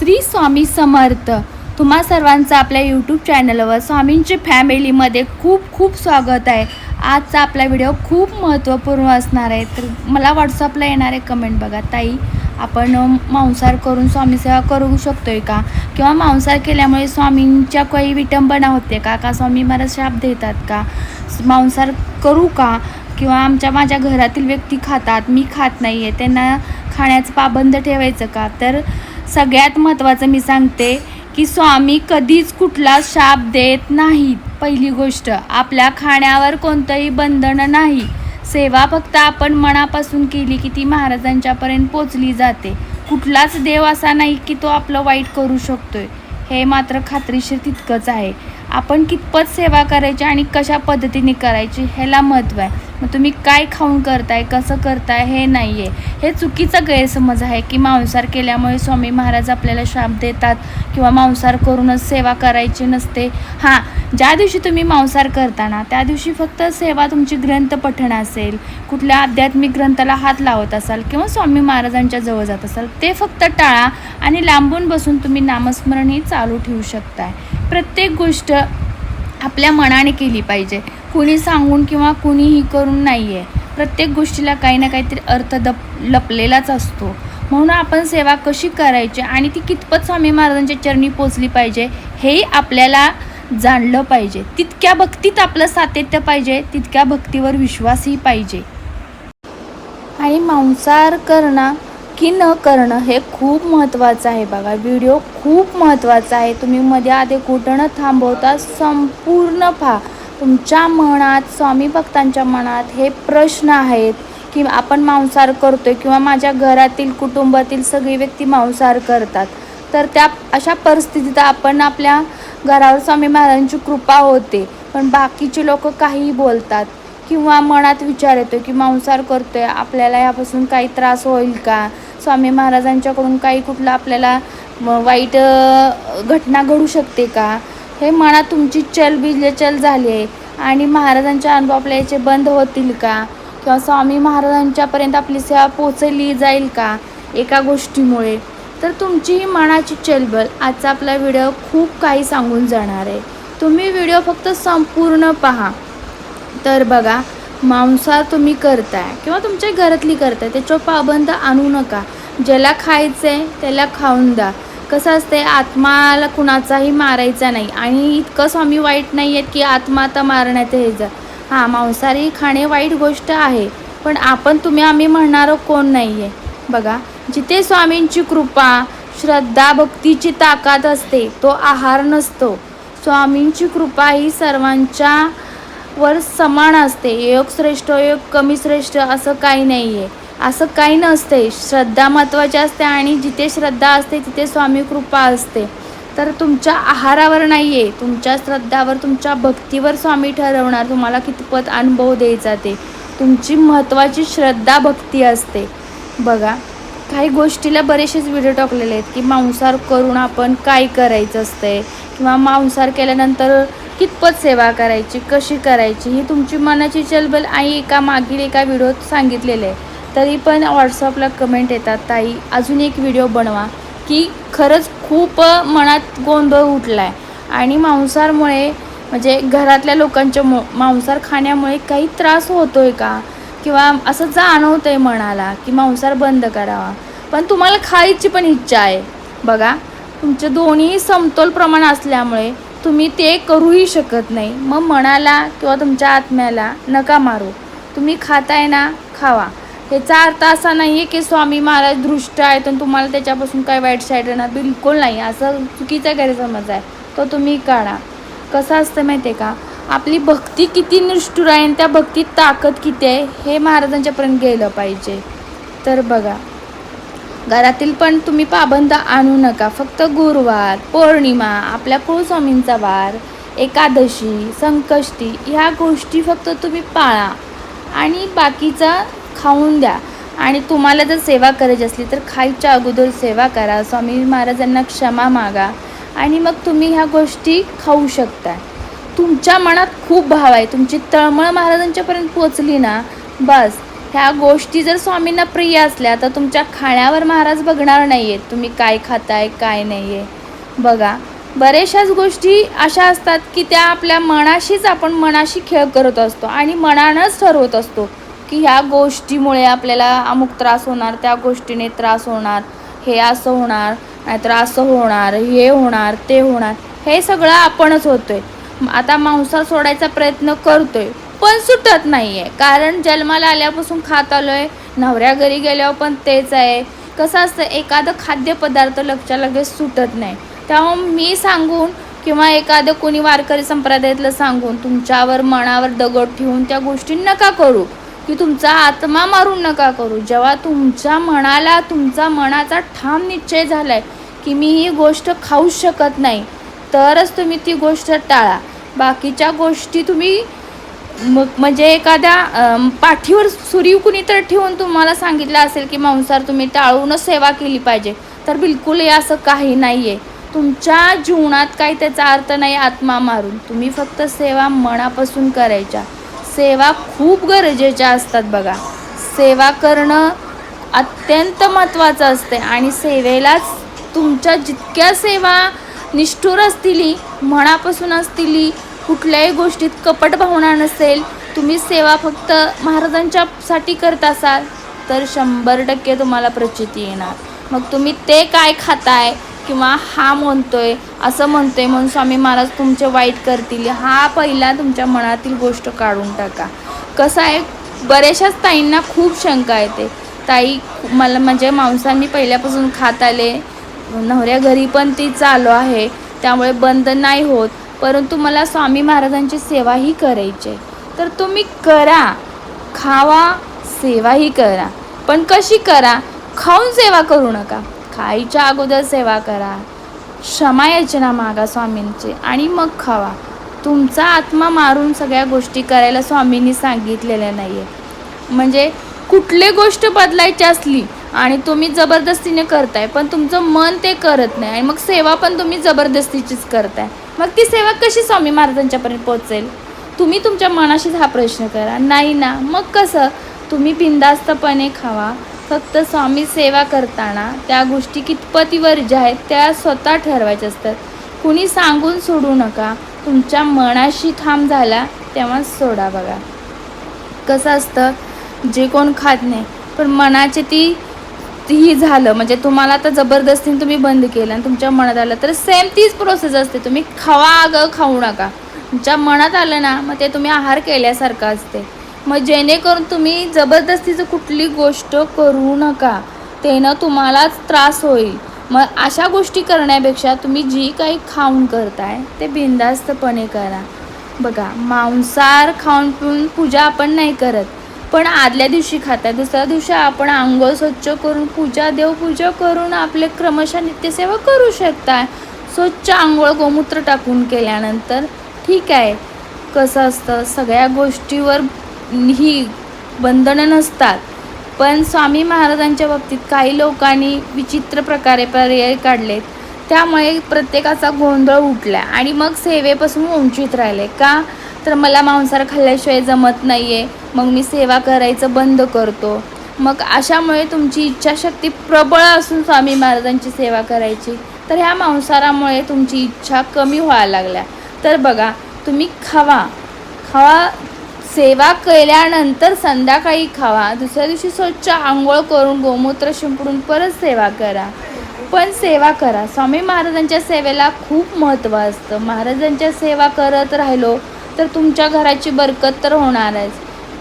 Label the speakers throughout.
Speaker 1: श्री स्वामी समर्थ. तुम्हा सर्वांचं आपल्या यूट्यूब चॅनलवर स्वामींची फॅमिलीमध्ये खूप खूप स्वागत आहे. आजचा आपला व्हिडिओ खूप महत्त्वपूर्ण असणार आहे. तर मला व्हॉट्सअपला येणारे कमेंट बघा. ताई आपण मांसार मांसाहार करून स्वामी सेवा करू शकतोय का? किंवा मांसाहार केल्यामुळे स्वामींच्या काही विटंबना होते का? का स्वामी मला शाप देतात का? मांसाहार करू का? किंवा आमच्या माझ्या घरातील व्यक्ती खातात मी खात नाही आहे त्यांना खाण्याचं पाबंद ठेवायचं का? तर सगळ्यात महत्त्वाचं मी सांगते की स्वामी कधीच कुठला शाप देत नाहीत. पहिली गोष्ट आपल्या खाण्यावर कोणतंही बंधन नाही. सेवा फक्त आपण मनापासून केली की ती महाराजांच्यापर्यंत पोचली जाते. कुठलाच देव असा नाही की तो आपलं वाईट करू शकतोय. हे मात्र खात्रीशीर तितकंच आहे. आपण कितपत सेवा करायची आणि कशा पद्धतीने करायची ह्याला महत्त्व आहे. मग तुम्ही काय खाऊन करताय कसं करताय हे नाही आहे हे चुकीचा गैरसमज आहे की मांसाहार केल्यामुळे स्वामी महाराज आपल्याला शाप देतात किंवा मांसाहार करूनच सेवा करायची नसते. हां ज्या दिवशी तुम्ही मांसाहार करताना त्या दिवशी फक्त सेवा तुमची ग्रंथ पठण असेल कुठल्या आध्यात्मिक ग्रंथाला हात लावत असाल किंवा स्वामी महाराजांच्या जवळ जात असाल ते फक्त टाळा आणि लांबून बसून तुम्ही नामस्मरणही चालू ठेवू शकताय. प्रत्येक गोष्ट आपल्या मनाने केली पाहिजे. कुणी सांगून किंवा कुणीही करून नाही आहे प्रत्येक गोष्टीला काही ना काहीतरी अर्थ दप लपलेलाच असतो. म्हणून आपण सेवा कशी करायची आणि ती कितपत स्वामी महाराजांच्या चरणी पोचली पाहिजे हेही आपल्याला जाणलं पाहिजे. तितक्या भक्तीत आपलं सातत्य पाहिजे तितक्या भक्तीवर विश्वासही पाहिजे. आणि मांसाहार करणं की न करणं हे खूप महत्त्वाचं आहे बघा. व्हिडिओ खूप महत्त्वाचा आहे. तुम्ही मध्ये आधी कुठं न थांबवता संपूर्ण पहा. तुमच्या मनात स्वामी भक्तांच्या मनात हे प्रश्न आहेत की आपण मांसाहार करतोय किंवा माझ्या घरातील कुटुंबातील सगळी व्यक्ती मांसाहार करतात. तर त्या अशा परिस्थितीत आपण आपल्या घरावर स्वामी महाराजांची कृपा होते. पण बाकीचे लोक काहीही बोलतात किंवा मनात विचार येतो की मांसाहार करतोय आपल्याला यापासून काही त्रास होईल का? स्वामी महाराजांच्याकडून काही कुठलं आपल्याला वाईट घटना घडू शकते का? हे मनात तुमची चल चलबिचल झाली आहे. आणि महाराजांच्या अनुभव आपल्या याचे बंद होतील का? किंवा स्वामी महाराजांच्यापर्यंत आपली सेवा पोचली जाईल का? एका गोष्टीमुळे. तर तुमची ही मनाची चलबल आजचा आपला व्हिडिओ खूप काही सांगून जाणार आहे. तुम्ही व्हिडिओ फक्त संपूर्ण पहा. तर बघा मांसाहार तुम्ही करताय किंवा तुमच्या घरातली करताय त्याच्यावर पाबंद आणू नका. ज्याला खायचं आहे त्याला खाऊन द्या. कसं असते आत्माला कुणाचाही मारायचा नाही. आणि इतकं स्वामी वाईट नाही आहेत की आत्मा आता मारण्यात जर. हां मांसाहारी खाणे वाईट गोष्ट आहे पण आपण तुम्ही आम्ही म्हणणारं कोण नाही आहे बघा जिथे स्वामींची कृपा श्रद्धा भक्तीची ताकद असते तो आहार नसतो. स्वामींची कृपा ही सर्वांच्या वर समान असते. योग श्रेष्ठ योग कमी श्रेष्ठ असं काही नाही आहे असं काही नसते. श्रद्धा महत्त्वाची असते आणि जिथे श्रद्धा असते तिथे स्वामी कृपा असते. तर तुमच्या आहारावर नाही आहे तुमच्या श्रद्धावर तुमच्या भक्तीवर स्वामी ठरवणार. तुम्हाला कितपत अनुभव द्यायचा ते. तुमची महत्त्वाची श्रद्धा भक्ती असते. बघा काही गोष्टीला बरेचसेच व्हिडिओ टाकलेले आहेत की मांसाहार करून आपण काय करायचं असते किंवा मांसाहार केल्यानंतर कितपत सेवा करायची कशी करायची ही तुमची मनाची चलबल आई एका मागील एका व्हिडिओत सांगितलेलं आहे. तरी पण व्हॉट्सअपला कमेंट येतात ताई अजून एक व्हिडिओ बनवा. की खरंच खूप मनात गोंधळ उठला आहे आणि मांसाहारमुळे म्हणजे घरातल्या लोकांच्या मो मांसार खाण्यामुळे काही त्रास होतो आहे का? किंवा असं जाणवतं आहे मनाला की मांसाहार बंद करावा. पण तुम्हाला खायची पण इच्छा आहे. बघा तुमचे दोन्ही समतोल प्रमाण असल्यामुळे तुम्ही ते करूही शकत नाही. मग मनाला किंवा तुमच्या आत्म्याला नका मारू. तुम्ही खाताय ना खावा. ह्याचा अर्थ असा नाही आहे की स्वामी महाराज दृष्ट आहेत आणि तुम्हाला त्याच्यापासून काय वाईट साईड येणार बिलकुल नाही. असं चुकीचा गैरसमज आहे. तो तुम्ही काढा. कसं असतं माहिती आहे का? आपली भक्ती किती निष्ठुर आहे आणि त्या भक्तीत ताकद किती आहे हे महाराजांच्यापर्यंत गेलं पाहिजे. तर बघा घरातील पण तुम्ही पाबंद आणू नका. फक्त गुरुवार पौर्णिमा आपल्या कुळस्वामींचा वार एकादशी संकष्टी ह्या गोष्टी फक्त तुम्ही पाळा आणि बाकीचा खाऊन द्या. आणि तुम्हाला जर सेवा करायची असली तर खायच्या अगोदर सेवा करा. स्वामी महाराजांना क्षमा मागा आणि मग तुम्ही ह्या गोष्टी खाऊ शकता. तुमच्या मनात खूप भाव आहे. तुमची तळमळ महाराजांच्यापर्यंत पोचली ना बस. ह्या गोष्टी जर स्वामींना प्रिय असल्या तर तुमच्या खाण्यावर महाराज बघणार नाही आहेत तुम्ही काय खाताय काय नाही आहे बघा बऱ्याचशाच गोष्टी अशा असतात की त्या आपल्या मनाशीच आपण मनाशी खेळ करत असतो आणि मनानंच ठरवत असतो की ह्या गोष्टीमुळे आपल्याला अमुक त्रास होणार त्या गोष्टीने त्रास होणार हे असं होणार नाहीतर असं होणार हे होणार ते होणार हे सगळं आपणच होतोय. आता मांसाहार सोडायचा प्रयत्न करतोय. पण सुटत नाही आहे कारण जन्माला आल्यापासून खात आलो आहे नवऱ्या घरी गेल्यावर पण तेच आहे. कसं असतं एखादं खाद्यपदार्थ लक्षात लगेच सुटत नाही. त्यामुळे मी सांगून किंवा एखादं कोणी वारकरी संप्रदायातलं सांगून तुमच्यावर मनावर दगड ठेवून त्या गोष्टी नका करू. की तुमचा आत्मा मारून नका करू. जेव्हा तुमच्या मनाला तुमचा मनाचा ठाम निश्चय झाला आहे की मी ही गोष्ट खाऊ शकत नाही तरच तुम्ही ती गोष्ट टाळा. बाकीच्या गोष्टी तुम्ही मग म्हणजे एखाद्या पाठीवर सुरीव कुणीतर ठेवून तुम्हाला सांगितलं असेल की मांसाहार तुम्ही टाळूनच सेवा केली पाहिजे. तर बिलकुलही असं काही नाही आहे तुमच्या जीवनात काही त्याचा अर्थ नाही आत्मा मारून. तुम्ही फक्त सेवा मनापासून करायच्या. सेवा खूप गरजेच्या असतात बघा. सेवा करणं अत्यंत महत्त्वाचं असते आणि सेवेलाच तुमच्या जितक्या सेवा निष्ठुर असतील मनापासून असतील कुठल्याही गोष्टीत कपट भावना नसेल तुम्ही सेवा फक्त महाराजांच्यासाठी करत असाल तर शंभर टक्के तुम्हाला प्रचिती येणार. मग तुम्ही ते काय खाताय किंवा हा म्हणतोय असं म्हणतोय म्हणून स्वामी महाराज तुमचे वाईट करतील हा पहिला तुमच्या मनातील गोष्ट काढून टाका. कसं आहे बऱ्याचशाच ताईंना खूप शंका येते. ताई मला म्हणजे मांसांनी पहिल्यापासून खात आले नवऱ्या घरी पण ती चालू आहे त्यामुळे बंद नाही होत. परंतु मला स्वामी महाराजांची सेवाही करायची आहे. तर तुम्ही करा. खावा सेवाही करा. पण कशी करा? खाऊन सेवा करू नका. खायच्या अगोदर सेवा करा. क्षमा याचना मागा स्वामींची आणि मग खावा. तुमचा आत्मा मारून सगळ्या गोष्टी करायला स्वामींनी सांगितलेल्या नाही आहे म्हणजे कुठली गोष्ट बदलायची असली आणि तुम्ही जबरदस्तीने करताय पण तुमचं मन ते करत नाही आणि मग सेवा पण तुम्ही जबरदस्तीचीच करताय. मग ती सेवा कशी स्वामी महाराजांच्यापर्यंत पोहोचेल? तुम्ही तुमच्या मनाशीच हा प्रश्न करा. नाही ना मग कसं? तुम्ही बिंदास्तपणे खावा. फक्त स्वामी सेवा करताना त्या गोष्टी कितपतीवर ज्या आहेत त्या स्वतः ठरवायच्या असतात. कुणी सांगून सोडू नका. तुमच्या मनाशी ठाम झाला तेव्हा सोडा बघा. कसं असतं? जे कोण खात नाही पण मनाची ती कितीही झालं. म्हणजे तुम्हाला आता जबरदस्तीने तुम्ही बंद केलं आणि तुमच्या मनात आलं तर सेम तीच प्रोसेस असते. तुम्ही खावा अगं खाऊ नका. तुमच्या मनात आलं ना मग ते तुम्ही आहार केल्यासारखं असते. मग जेणेकरून तुम्ही जबरदस्तीचं कुठली गोष्ट करू नका. त्यानं तुम्हालाच त्रास होईल. मग अशा गोष्टी करण्यापेक्षा तुम्ही जी काही खाऊन करताय ते बिंदास्तपणे करा. बघा मांसाहार खाऊन पिऊन पूजा आपण नाही करत. पण आदल्या दिवशी खातात. दुसऱ्या दिवशी आपण आंघोळ स्वच्छ करून पूजा देवपूजा करून आपले क्रमशः नित्यसेवा करू शकताय. स्वच्छ आंघोळ गोमूत्र टाकून केल्यानंतर ठीक आहे. कसं असतं सगळ्या गोष्टीवर ही बंधनं नसतात. पण स्वामी महाराजांच्या बाबतीत काही लोकांनी विचित्र प्रकारे पर्याय काढलेत. त्यामुळे प्रत्येकाचा गोंधळ उठला आणि मग सेवेपासून वंचित राहिले. का? तर मला मांसाहार खाल्ल्याशिवाय जमत नाही आहे मग मी सेवा करायचं बंद करतो. मग अशामुळे तुमची इच्छाशक्ती प्रबळ असून स्वामी महाराजांची सेवा करायची. तर ह्या मांसाहारामुळे तुमची इच्छा कमी व्हायला लागल्या. तर बघा तुम्ही खावा. खावा सेवा केल्यानंतर संध्याकाळी खावा. दुसऱ्या दिवशी स्वच्छ आंघोळ करून गोमूत्र शिंपडून परत सेवा करा. पण सेवा करा. स्वामी महाराजांच्या सेवेला खूप महत्त्व असतं. महाराजांच्या सेवा करत राहिलो तर तुमच्या घराची बरकत तर होणारच.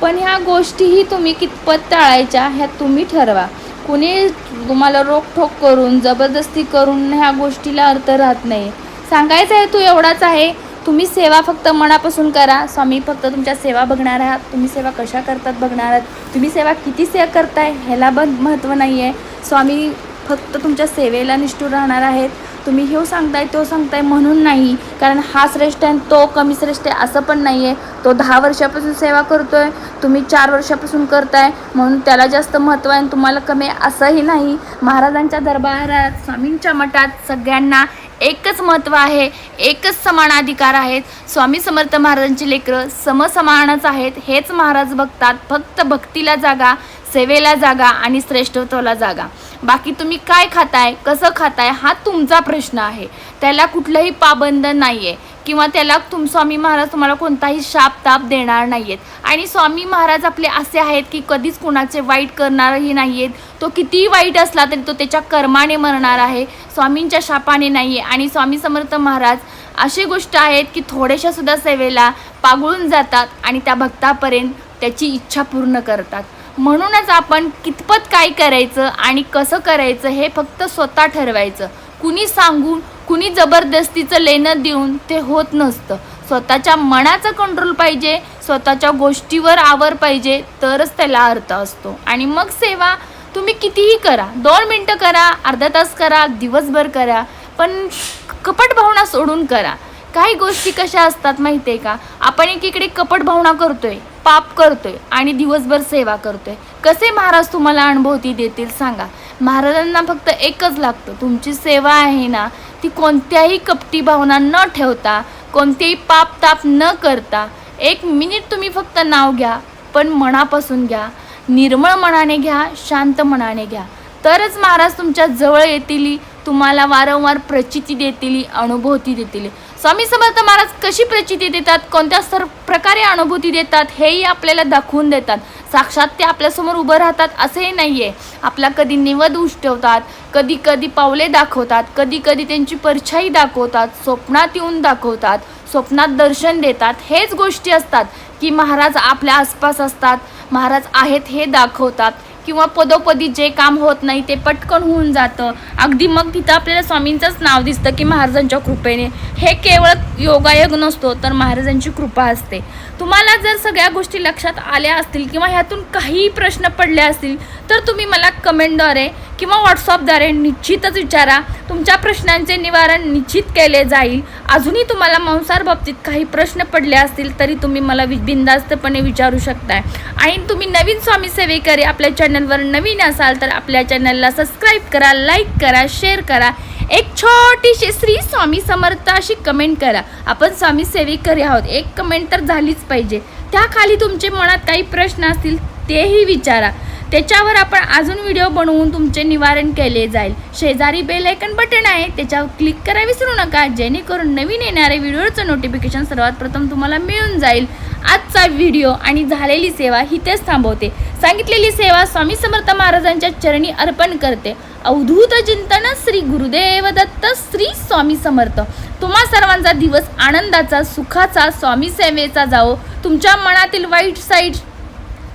Speaker 1: पण ह्या गोष्टीही तुम्ही कितपत टाळायच्या ह्या तुम्ही ठरवा. कुणी तुम्हाला रोकठोक करून जबरदस्ती करून ह्या गोष्टीला अर्थ राहत नाही. सांगायचं आहे तू एवढाच आहे. तुम्ही सेवा फक्त मनापासून करा. स्वामी फक्त तुमच्या सेवा बघणार आहात. तुम्ही सेवा कशा करतात बघणार आहात. तुम्ही सेवा किती सेवा करताय ह्याला पण महत्त्व नाही आहे स्वामी फक्त तुमच्या सेवेला निष्ठूर राहणार आहेत. तुम्ही ह्यो सांगताय तो सांगताय म्हणून नाही. कारण हा श्रेष्ठ आहे आणि तो कमी श्रेष्ठ आहे असं पण नाही आहे तो दहा वर्षापासून सेवा करतोय तुम्ही चार वर्षापासून करताय म्हणून त्याला जास्त महत्त्व आहे आणि तुम्हाला कमी असंही नाही. महाराजांच्या दरबारात स्वामींच्या मठात सगळ्यांना एकच महत्त्व आहे एकच समान अधिकार आहेत. स्वामी समर्थ महाराजांची लेकरं समसमानच आहेत हेच महाराज बघतात. फक्त भक्तीला जागा सेवेला जागा आणि श्रेष्ठत्वाला जागा. बाकी तुम्ही काय खाताय कसं खाताय हा तुमचा प्रश्न आहे. त्याला कुठलंही पाबंद नाही आहे किंवा त्याला तुम स्वामी महाराज तुम्हाला कोणताही शाप ताप देणार नाही आहेत आणि स्वामी महाराज आपले असे आहेत की कधीच कुणाचे वाईट करणारही नाही आहेत तो कितीही वाईट असला तरी तो त्याच्या कर्माने मरणार आहे. स्वामींच्या शापाने नाही आहे आणि स्वामी समर्थ महाराज अशी गोष्ट आहेत की थोड्याशा सुद्धा सेवेला पागळून जातात आणि त्या भक्तापर्यंत त्याची इच्छा पूर्ण करतात. म्हणूनच आपण कितपत काय करायचं आणि कसं करायचं हे फक्त स्वतः ठरवायचं. कुणी सांगून कुणी जबरदस्तीचं लेणं देऊन ते होत नसतं. स्वतःच्या मनाचं कंट्रोल पाहिजे स्वतःच्या गोष्टीवर आवर पाहिजे तरच त्याला अर्थ असतो. आणि मग सेवा तुम्ही कितीही करा दोन मिनटं करा अर्धा तास करा दिवसभर करा पण कपट भावना सोडून करा. काही गोष्टी कशा असतात माहिती आहे का? आपण एकीकडे कपट भावना करतोय. पाप करतोय आणि दिवसभर सेवा करतोय. कसे महाराज तुम्हाला अनुभवती देतील सांगा. महाराजांना फक्त एकच लागतं तुमची सेवा आहे ना ती कोणत्याही कपटी भावना न ठेवता कोणतेही पाप ताप न करता एक मिनिट तुम्ही फक्त नाव घ्या पण मनापासून घ्या निर्मळ मनाने घ्या शांत मनाने घ्या. तरच महाराज तुमच्या जवळ येतील तुम्हाला वारंवार प्रचिती देतील अनुभूती देतील. स्वामी समर्थ महाराज कशी प्रचिती देतात? कोणत्या सर प्रकारे अनुभूती देतात? हेही आपल्याला दाखवून देतात. साक्षात ते आपल्यासमोर उभं राहतात असंही नाही आहे आपला कधी निवद उष्टवतात कधी कधी पावले दाखवतात कधी कधी त्यांची परछाई दाखवतात स्वप्नात येऊन दाखवतात स्वप्नात दर्शन देतात. हेच गोष्टी असतात की महाराज आपल्या आसपास असतात महाराज आहेत हे दाखवतात. किंवा पदोपदी जे काम होत नाही ते पटकन होऊन जातं. अगदी मग तिथं आपल्याला स्वामींचंच नाव दिसतं की महाराजांच्या कृपेने. हे केवळ योगायोग नसतो तर महाराजांची कृपा असते. तुम्हाला जर सगळ्या गोष्टी लक्षात आल्या असतील किंवा ह्यातून काही प्रश्न पडले असतील तर तुम्ही मला कमेंटद्वारे किंवा व्हॉट्सअपद्वारे निश्चितच विचारा. तुमच्या प्रश्नांचे निवारण निश्चित केले जाईल. अजूनही तुम्हाला मांसाहार बाबतीत काही प्रश्न पडले असतील तरी तुम्ही मला वि- बिनधास्तपणे विचारू शकताय. आणि तुम्ही नवीन स्वामी सेवेकरी आपल्या चॅनलवर नवीन असाल तर आपल्या चॅनलला सबस्क्राईब करा लाईक करा शेअर करा. एक छोटीशी श्री स्वामी समर्थ अशी कमेंट करा. आपण स्वामी सेवेकरी आहोत. एक कमेंट तर झालीच पाहिजे. त्याखाली तुमचे मनात काही प्रश्न असतील तेही विचारा. त्याच्यावर आपण अजून व्हिडिओ बनवून तुमचे निवारण केले जाईल. शेजारी बेल आयकन बटन आहे त्याच्यावर क्लिक करा विसरू नका जेणेकरून नवीन येणारे व्हिडिओचं नोटिफिकेशन सर्वात प्रथम तुम्हाला मिळून जाईल. आजचा व्हिडिओ आणि झालेली सेवा ही तेच थांबवते. सांगितलेली सेवा स्वामी समर्थ महाराजांच्या चरणी अर्पण करते. अवधूत चिंतन श्री गुरुदेव दत्त श्री स्वामी समर्थ. तुम्हा सर्वांचा दिवस आनंदाचा सुखाचा स्वामी सेवेचा जावो. तुमच्या मनातील वाईट साईट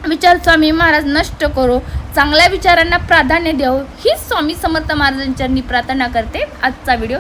Speaker 1: विचार स्वामी महाराज नष्ट करो चांगल्या विचारांना प्राधान्य द्यावं ही स्वामी समर्थ महाराजांच्या मी प्रार्थना करते आजचा व्हिडिओ.